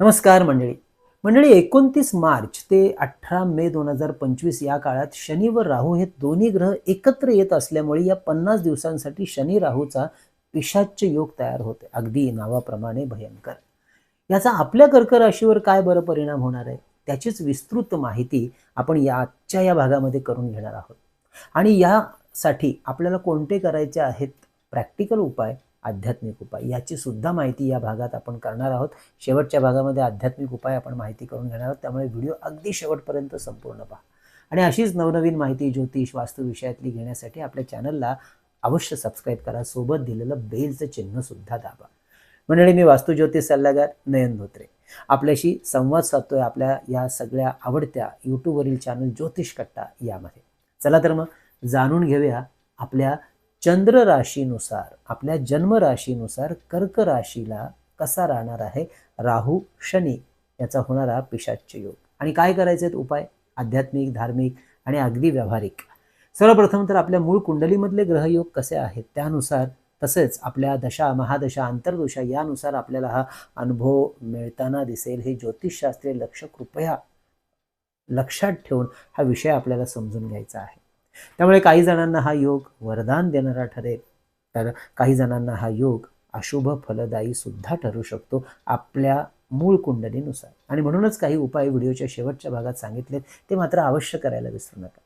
नमस्कार मंडळी. मंडळी एकोणतीस मार्च ते अठरा मे दोन हजार पंचवीस या काळात शनी व राहू हे दोन्ही ग्रह एकत्र येत असल्यामुळे या पन्नास दिवसांसाठी शनी राहूचा पिशाच्य योग तयार होते अगदी नावाप्रमाणे भयंकर. याचा आपल्या कर्क राशीवर काय बरं परिणाम होणार आहे? त्याचीच विस्तृत माहिती आपण या आजच्या या भागामध्ये करून घेणार आहोत. आणि यासाठी आपल्याला कोणते करायचे आहेत? प्रॅक्टिकल उपाय आध्यात्मिक उपाय. याची सुद्धा माहिती या भागात आपण करणार आहोत. शेवटच्या भागामध्ये आध्यात्मिक उपाय आपण माहिती करून घेणार आहोत. त्यामुळे व्हिडिओ अगदी शेवटपर्यंत संपूर्ण पहा. आणि अशीच नवनवीन माहिती ज्योतिष वास्तुविषयातली घेण्यासाठी आपल्या चॅनलला अवश्य सबस्क्राईब करा. सोबत दिलेलं बेलचं चिन्हसुद्धा दाबा. मंडळी मी वास्तुज्योतिष सल्लागार नयन धोत्रे. आपल्याशी संवाद साधतोय आपल्या या सगळ्या आवडत्या यूट्यूबवरील चॅनल ज्योतिष कट्टा यामध्ये. चला तर मग जाणून घेऊया आपल्या चंद्र राशीनुसार आपल्या जन्म राशीनुसार कर्क राशीला कसा राहणार आहे? राहू शनी याचा होणारा पिशाच्य योग. आणि काय करायचे आहेत उपाय? आध्यात्मिक धार्मिक आणि अगदी व्यावहारिक. सर्वप्रथम तर आपल्या मूळ कुंडलीमधले ग्रहयोग कसे आहेत? त्यानुसार तसेच आपल्या दशा महादशा अंतर्दशा यानुसार आपल्याला हा अनुभव मिळताना दिसेल. हे ज्योतिषशास्त्रीय लक्ष कृपया लक्षात ठेवून हा विषय आपल्याला समजून घ्यायचा आहे. त्यामुळे काही जणांना हा योग वरदान देणारा ठरेल. तर काही जणांना हा योग अशुभ फलदायी सुद्धा ठरू शकतो आपल्या मूळ कुंडलीनुसार. आणि म्हणूनच काही उपाय व्हिडिओच्या शेवटच्या भागात सांगितलेत ते मात्र अवश्य करायला विसरू नका.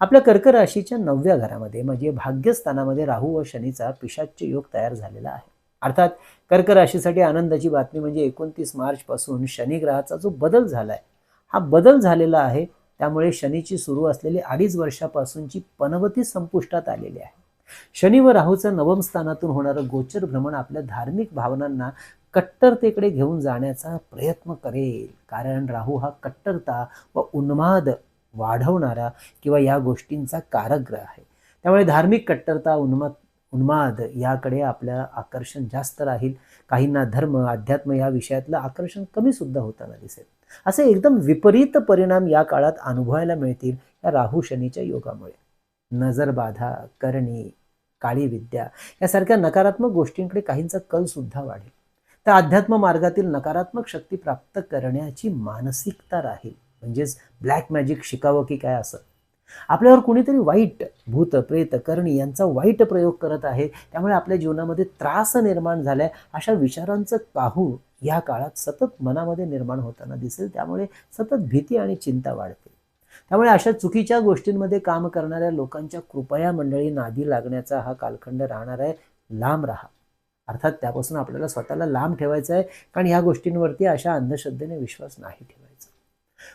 आपल्या कर्क राशीच्या नवव्या घरामध्ये म्हणजे भाग्यस्थानामध्ये राहू व शनीचा पिशाच्य योग तयार झालेला आहे. अर्थात कर्क राशीसाठी आनंदाची बातमी म्हणजे एकोणतीस मार्चपासून शनिग्रहाचा जो बदल झाला आहे हा बदल झालेला आहे त्यामुळे शनीची सुरू असलेली अडीच वर्षापासूनची पनवती संपुष्टात आलेली आहे. शनी व राहूचं नवम स्थानातून होणारं गोचर भ्रमण आपल्या धार्मिक भावनांना कट्टरतेकडे घेऊन जाण्याचा प्रयत्न करेल. कारण राहू हा कट्टरता व उन्माद वाढवणारा किंवा या गोष्टींचा कारक ग्रह आहे. त्यामुळे धार्मिक कट्टरता उन्माद उन्माद याकडे आपल्या आकर्षण जास्त राहील. काहींना धर्म अध्यात्म या विषयातलं आकर्षण कमी सुद्धा होताना दिसेल. असे एकदम विपरीत परिणाम या काळात अनुभवायला मिळतील या राहू शनीच्या योगामुळे. नजरबाधा करणी काळी विद्या यासारख्या नकारात्मक गोष्टींकडे काहींचा कल सुद्धा वाढेल. तर अध्यात्म मार्गातील नकारात्मक शक्ती प्राप्त करण्याची मानसिकता राहील. म्हणजेच ब्लॅक मॅजिक शिकावं की काय असं? आपल्यावर कुणीतरी वाईट भूत प्रेत करणी यांचा वाईट प्रयोग करत आहे. त्यामुळे आपल्या जीवनामध्ये त्रास निर्माण झालाय अशा विचारांचं पाहू या काळात सतत मनामध्ये निर्माण होताना दिसेल त्यामुळे सतत भीती आणि चिंता वाढते. त्यामुळे अशा चुकीच्या गोष्टींमध्ये काम करणाऱ्या लोकांच्या कृपया मंडळी नादी लागण्याचा हा कालखंड राहणार आहे. लांब राहा. अर्थात त्यापासून आपल्याला स्वतःला लांब ठेवायचं आहे कारण ह्या गोष्टींवरती अशा अंधश्रद्धेने विश्वास नाही ठेवायचा.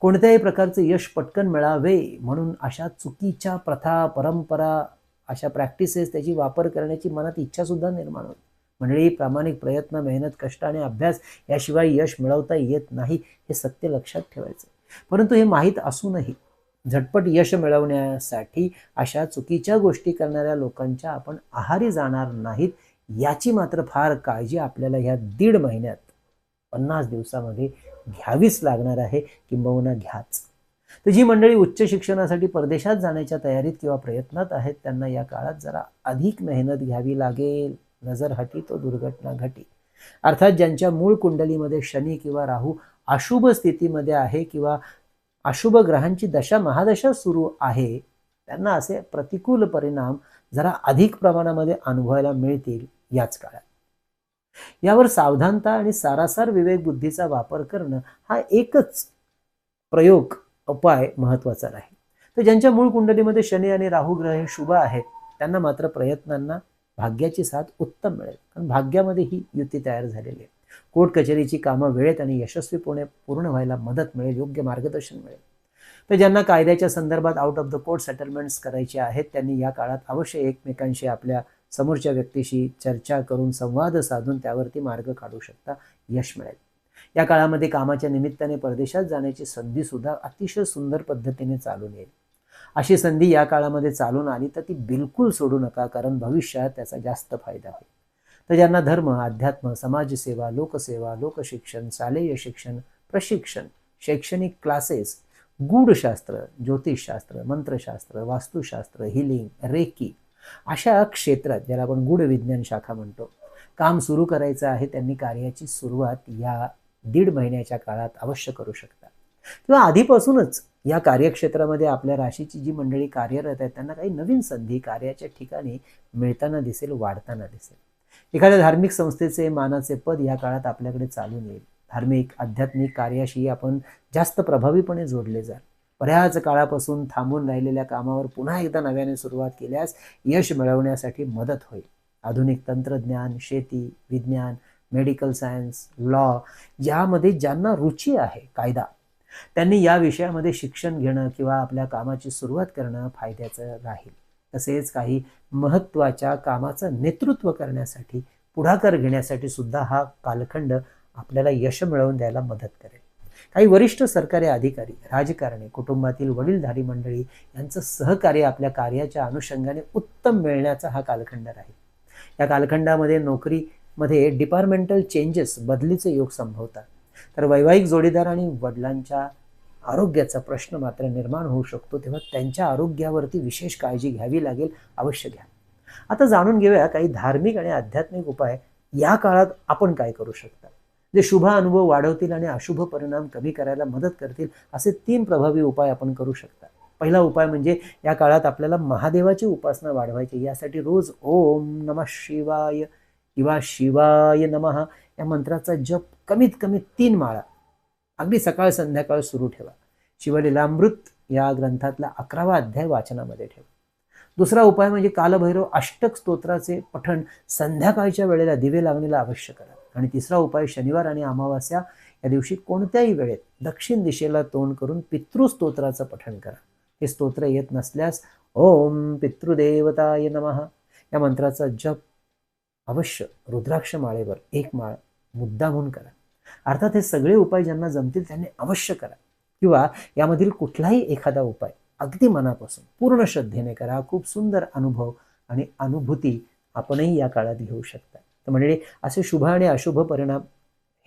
कोणत्याही प्रकारचे यश पटकन मिळावे म्हणून अशा चुकीच्या प्रथा परंपरा अशा प्रॅक्टिसेस त्याची वापर करण्याची मनात इच्छा सुद्धा निर्माण होते. मंडळी प्रामाणिक प्रयत्न मेहनत कष्ट आणि अभ्यास याशिवाय यश मिळवता येत नाही हे सत्य लक्षात ठेवायचं. परंतु हे माहीत असूनही झटपट यश मिळवण्यासाठी अशा चुकीच्या गोष्टी करणाऱ्या लोकांच्या आपण आहारी जाणार नाहीत याची मात्र फार काळजी आपल्याला ह्या दीड महिन्यात पन्नास दिवसामध्ये घ्यावीच लागणार आहे किंबहुना घ्याच. तर जी मंडळी उच्च शिक्षणासाठी परदेशात जाण्याच्या तयारीत किंवा प्रयत्नात आहेत त्यांना या काळात जरा अधिक मेहनत घ्यावी लागेल. नजर हटी तो दुर्घटना घटी. अर्थात ज्यांच्या मूळ कुंडलीमध्ये शनी किंवा राहू अशुभ स्थितीमध्ये आहे किंवा अशुभ ग्रहांची दशा महादशा सुरू आहे त्यांना असे प्रतिकूल परिणाम जरा अधिक प्रमाणामध्ये अनुभवायला मिळतील याच काळात. यावर सावधानता आणि सारासार विवेक बुद्धीचा वापर करणं हा एकच प्रयोग उपाय महत्त्वाचा राहील. तर ज्यांच्या मूळ कुंडलीमध्ये शनी आणि राहू ग्रह हे शुभ आहेत त्यांना मात्र प्रयत्नांना भाग्याची साथ उत्तम मिळेल. कारण भाग्यामध्ये ही युती तयार झालेली आहे. कोर्ट कचेरीची कामं वेळेत आणि यशस्वीपणे पूर्ण व्हायला मदत मिळेल योग्य मार्गदर्शन मिळेल. तर ज्यांना कायद्याच्या संदर्भात out of the court settlements करायचे आहेत त्यांनी या काळात अवश्य एकमेकांशी आपल्या समोरच्या व्यक्तीशी चर्चा करून संवाद साधून त्यावरती मार्ग काढू शकता यश मिळेल. या काळामध्ये कामाच्या निमित्ताने परदेशात जाण्याची संधी सुद्धा अतिशय सुंदर पद्धतीने चालून येईल. अशी संधी या काळामध्ये चालून आली तर ती बिलकुल सोडू नका कारण भविष्यात त्याचा जास्त फायदा होईल. तर ज्यांना धर्म अध्यात्म समाजसेवा लोकसेवा लोकशिक्षण शालेय शिक्षण प्रशिक्षण शैक्षणिक क्लासेस गूढशास्त्र ज्योतिषशास्त्र मंत्रशास्त्र वास्तुशास्त्र हिलिंग रेकी अशा क्षेत्रात ज्याला आपण गूढ विज्ञान शाखा म्हणतो काम सुरू करायचं आहे त्यांनी कार्याची सुरुवात या दीड महिन्याच्या काळात अवश्य करू शकता. किंवा आधीपासूनच या कार्यक्षेत्रामध्ये आपल्या राशीची जी मंडळी कार्यरत आहेत त्यांना काही नवीन संधी कार्याच्या ठिकाणी मिळताना दिसेल वाढताना दिसेल. एखाद्या धार्मिक संस्थेचे मानाचे पद या काळात आपल्याकडे चालून येईल. धार्मिक आध्यात्मिक कार्याशी आपण जास्त प्रभावीपणे जोडले जाल. बऱ्याच काळापासून थांबून राहिलेल्या कामावर पुन्हा एकदा नव्याने सुरुवात केल्यास यश मिळवण्यासाठी मदत होईल. आधुनिक तंत्रज्ञान शेती विज्ञान मेडिकल सायन्स लॉ यामध्ये ज्यांना रुची आहे कायदा त्यांनी या विषयामध्ये शिक्षण घेणं किंवा आपल्या कामाची सुरुवात करणं फायद्याचं राहील. तसेच काही महत्त्वाच्या कामाचं नेतृत्व करण्यासाठी पुढाकार घेण्यासाठी सुद्धा हा कालखंड आपल्याला यश मिळवून द्यायला मदत करेल. काही वरिष्ठ सरकारी अधिकारी राजकारणी कुटुंबातील वडीलधारी मंडळी यांचं सहकार्य आपल्या कार्याच्या अनुषंगाने उत्तम मिळण्याचा हा कालखंड राहील. या कालखंडामध्ये नोकरीमध्ये डिपार्टमेंटल चेंजेस बदलीचे योग संभवतात. तर वैवाहिक जोडीदार आणि वडिलांच्या आरोग्याचा प्रश्न मात्र निर्माण होऊ शकतो तेव्हा त्यांच्या आरोग्यावरती विशेष काळजी घ्यावी लागेल अवश्य घ्या. आता जाणून घेऊया काही धार्मिक आणि आध्यात्मिक उपाय. या काळात आपण काय करू शकता? जे शुभ अनुभव वाढवतील आणि अशुभ परिणाम कमी करायला मदत करतील असे तीन प्रभावी उपाय आपण करू शकता. पहिला उपाय म्हणजे या काळात आपल्याला महादेवाची उपासना वाढवायची यासाठी रोज ओम नम शिवाय किंवा शिवाय नमः या मंत्राचा जप कमीत कमी तीन माळा. अगदी सकाळ संध्याकाळ सुरू ठेवा. शिवलीलामृत या ग्रंथातला अकरावा अध्याय वाचनामध्ये ठेवा. दुसरा उपाय म्हणजे कालभैरव अष्टक स्तोत्राचे पठण संध्याकाळच्या वेळेला दिवे लागणीला अवश्य करा. आणि तिसरा उपाय शनिवार आणि अमावास्या या दिवशी कोणत्याही वेळेत दक्षिण दिशेला तोंड करून पितृस्तोत्राचं पठण करा. हे स्तोत्र येत नसल्यास ओम पितृदेवताय नमः. या मंत्राचा जप अवश्य रुद्राक्ष माळेवर एक माळ मुद्दा म्हणून करा. अर्थात हे सगळे उपाय ज्यांना जमतील त्यांनी अवश्य करा. किंवा यामधील कुठलाही एखादा उपाय अगदी मनापासून पूर्ण श्रद्धेने करा. खूप सुंदर अनुभव आणि अनुभूती आपणही या काळात घेऊ शकता. तर म्हणजे असे शुभ आणि अशुभ परिणाम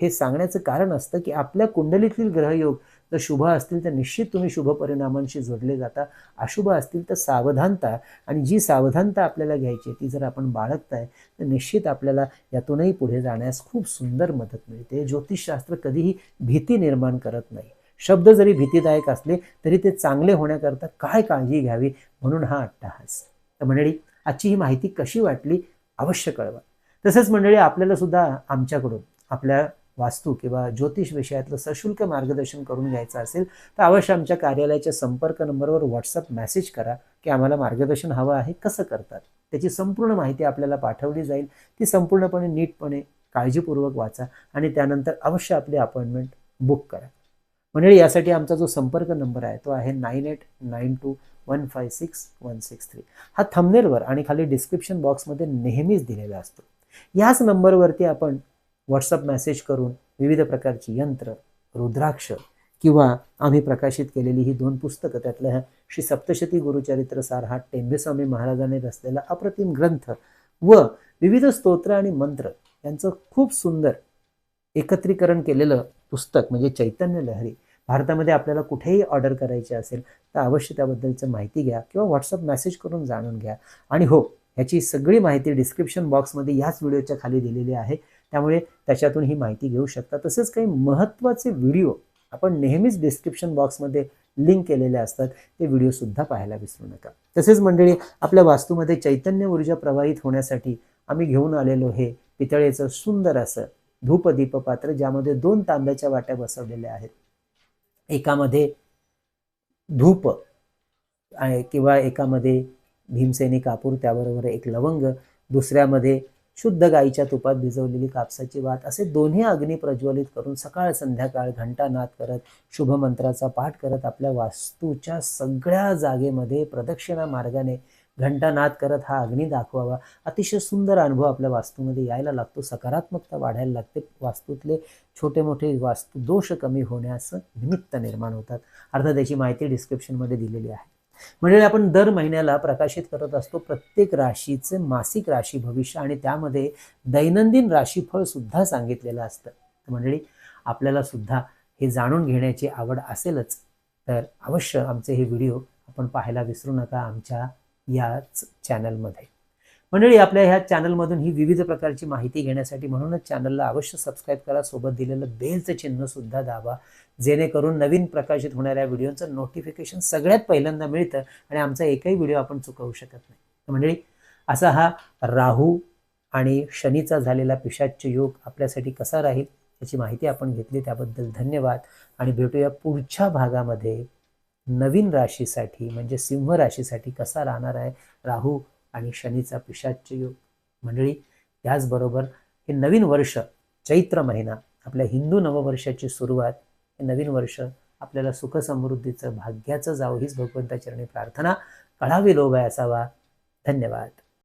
हे सांगण्याचं कारण असतं की आपल्या कुंडलीतील ग्रहयोग जर शुभ असतील तर निश्चित तुम्ही शुभ परिणामांशी जोडले जाता. अशुभ असतील तर सावधानता आणि जी सावधानता आपल्याला घ्यायची ती जर आपण बाळगताय तर निश्चित आपल्याला यातूनही पुढे जाण्यास खूप सुंदर मदत मिळते. ज्योतिषशास्त्र कधीही भीती निर्माण करत नाही. शब्द जरी भीतीदायक असले तरी ते चांगले होण्याकरता काय काळजी घ्यावी म्हणून हा अट्टहास. तर मंडळी आजची ही माहिती कशी वाटली? अवश्य कळवा. तसंच मंडळी आपल्याला सुद्धा आमच्याकडून आपल्या वास्तू किंवा ज्योतिष विषयातलं सशुल्क मार्गदर्शन करून घ्यायचं असेल तर अवश्य आमच्या कार्यालयाच्या संपर्क नंबरवर व्हॉट्सअप मेसेज करा की आम्हाला मार्गदर्शन हवं आहे कसं करतात. त्याची संपूर्ण माहिती आपल्याला पाठवली जाईल. ती संपूर्णपणे नीटपणे काळजीपूर्वक वाचा आणि त्यानंतर अवश्य आपली अपॉइंटमेंट बुक करा. मंडळी यासाठी आमचा जो संपर्क नंबर आहे तो आहे nine eight nine two one five six one six three. हा थंबनेलवर आणि खाली डिस्क्रिप्शन बॉक्समध्ये नेहमीच दिलेला असतो. याच नंबरवरती आपण व्हॉट्सअप मेसेज करून विविध प्रकारची यंत्र रुद्राक्ष किंवा आम्ही प्रकाशित केलेली ही दोन पुस्तकं त्यातलं ह्या श्री सप्तशती गुरुचरित्र सार हा टेंबेस्वामी महाराजांनी रचलेला अप्रतिम ग्रंथ व विविध स्तोत्र आणि मंत्र यांचं खूप सुंदर एकत्रीकरण केलेलं पुस्तक म्हणजे चैतन्य लहरी. भारतामध्ये आपल्याला कुठेही ऑर्डर करायची असेल तर अवश्य त्याबद्दलचं माहिती घ्या किंवा व्हॉट्सअप मेसेज करून जाणून घ्या. आणि हो ह्याची सगळी माहिती डिस्क्रिप्शन बॉक्समध्ये याच व्हिडिओच्या खाली दिलेली आहे. त्यामुळे त्याच्यातून ही माहिती घेऊ शकता. तसेच काही महत्त्वाचे व्हिडिओ आपण नेहमीच डिस्क्रिप्शन बॉक्समध्ये लिंक केलेले असतात ते व्हिडिओसुद्धा पाहायला विसरू नका. तसेच मंडळी आपल्या वास्तूमध्ये चैतन्य ऊर्जा प्रवाहित होण्यासाठी आम्ही घेऊन आलेलो हे पितळेचं सुंदर असं धूपदीप पात्र ज्यामध्ये दोन तांब्याच्या वाट्या बसवलेल्या आहेत. एकामध्ये धूप किंवा एकामध्ये भीमसेनी कापूर त्याबरोबर एक लवंग दुसऱ्यामध्ये शुद्ध गाईच्या तुपात भिजवलेली कापसाची वात असे दोन्ही अग्नी प्रज्वलित करून सकाळ संध्याकाळ घंटानाद करत शुभमंत्राचा पाठ करत आपल्या वास्तूच्या सगळ्या जागेमध्ये प्रदक्षिणा मार्गाने घंटानाद करत हा अग्नी दाखवावा. अतिशय सुंदर अनुभव आपल्या वास्तूमध्ये यायला लागतो. सकारात्मकता वाढायला लागते. वास्तूतले छोटे मोठे वास्तू दोष कमी होण्यास निमित्त निर्माण होतात. अर्थात त्याची माहिती डिस्क्रिप्शनमध्ये दिलेली आहे. म्हणजे आपण दर महिन्याला प्रकाशित करत असतो प्रत्येक राशीचे मासिक राशी भविष्य आणि त्यामध्ये दैनंदिन राशीफळ सुद्धा सांगितलेलं असतं. तर मंडळी आपल्याला सुद्धा हे जाणून घेण्याची आवड असेलच तर अवश्य आमचे हे व्हिडिओ आपण पाहायला विसरू नका आमच्या याच चॅनलमध्ये. मंडळी आपल्या ह्या चॅनलमधून ही विविध प्रकारची माहिती घेण्यासाठी म्हणूनच चॅनलला अवश्य सबस्क्राईब करा. सोबत दिलेलं बेलचं चिन्हसुद्धा दाबा. जेणेकरून नवीन प्रकाशित होणाऱ्या व्हिडिओचं नोटिफिकेशन सगळ्यात पहिल्यांदा मिळतं आणि आमचा एकही व्हिडिओ आपण चुकवू शकत नाही. मंडळी असा हा राहू आणि शनीचा झालेला पिशाच्य योग आपल्यासाठी कसा राहील याची माहिती आपण घेतली. त्याबद्दल धन्यवाद. आणि भेटूया पुढच्या भागामध्ये. नवीन राशीसाठी म्हणजे सिंह राशीसाठी कसा राहणार आहे? राहू आणि शनीचा पिशाच्य योग. मंडळी त्याचबरोबर हे नवीन वर्ष चैत्र महिना आपल्या हिंदू नववर्षाची सुरुवात हे नवीन वर्ष आपल्याला सुखसमृद्धीचं भाग्याचं जावं हीच भगवंताचरणी प्रार्थना कळावी लोभ आहे असावा धन्यवाद.